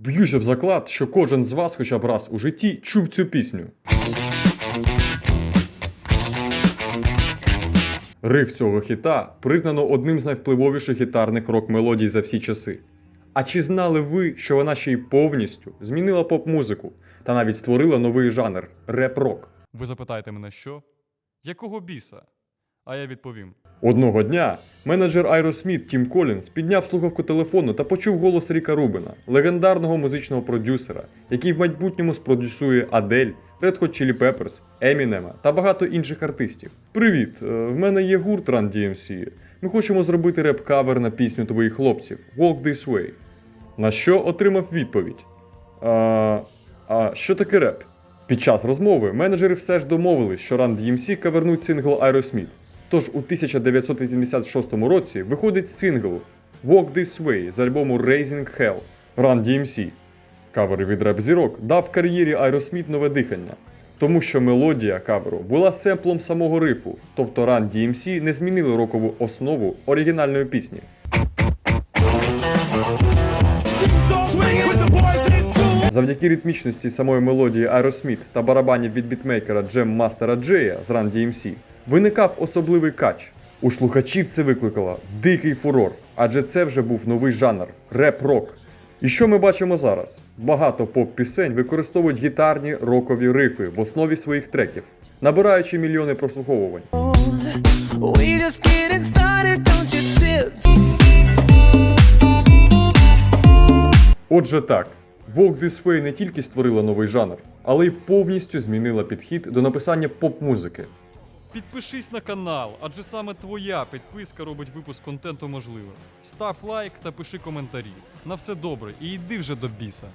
Б'юся в заклад, що кожен з вас хоча б раз у житті чув цю пісню. Риф цього хіта признано одним з найвпливовіших гітарних рок-мелодій за всі часи. А чи знали ви, що вона ще й повністю змінила поп-музику та навіть створила новий жанр реп-рок? Ви запитаєте мене, що? Якого біса? А я відповім: Одного дня менеджер Aerosmith Тім Колінс підняв слухавку телефону та почув голос Ріка Рубена, легендарного музичного продюсера, який в майбутньому спродюсує Адель, Red Hot Chili Peppers, Емінема та багато інших артистів. Привіт, е, в мене є гурт Run DMC. Ми хочемо зробити реп-кавер на пісню твоїх хлопців Walk This Way. На що отримав відповідь? А, а що таке реп? Під час розмови менеджери все ж домовились, що Run DMC кавернуть сингл Aerosmith. Тож у 1986 році виходить сингл Walk This Way з альбому Raising Hell Run DMC. Кавер від реп зірок дав кар'єрі Aerosmith нове дихання, тому що мелодія каверу була семплом самого рифу, тобто Run DMC не змінили рокову основу оригінальної пісні. Завдяки ритмічності самої мелодії Aerosmith та барабанів від бітмейкера Джем Мастера Джея з Run DMC виникав особливий кач. У слухачів це викликало дикий фурор, адже це вже був новий жанр реп-рок. І що ми бачимо зараз? Багато поп-пісень використовують гітарні рокові рифи в основі своїх треків, набираючи мільйони прослуховувань. Отже так, Walk This Way не тільки створила новий жанр, але й повністю змінила підхід до написання поп-музики. Підпишись на канал, адже саме твоя підписка робить випуск контенту можливим. Став лайк та пиши коментарі. На все добре і йди вже до біса.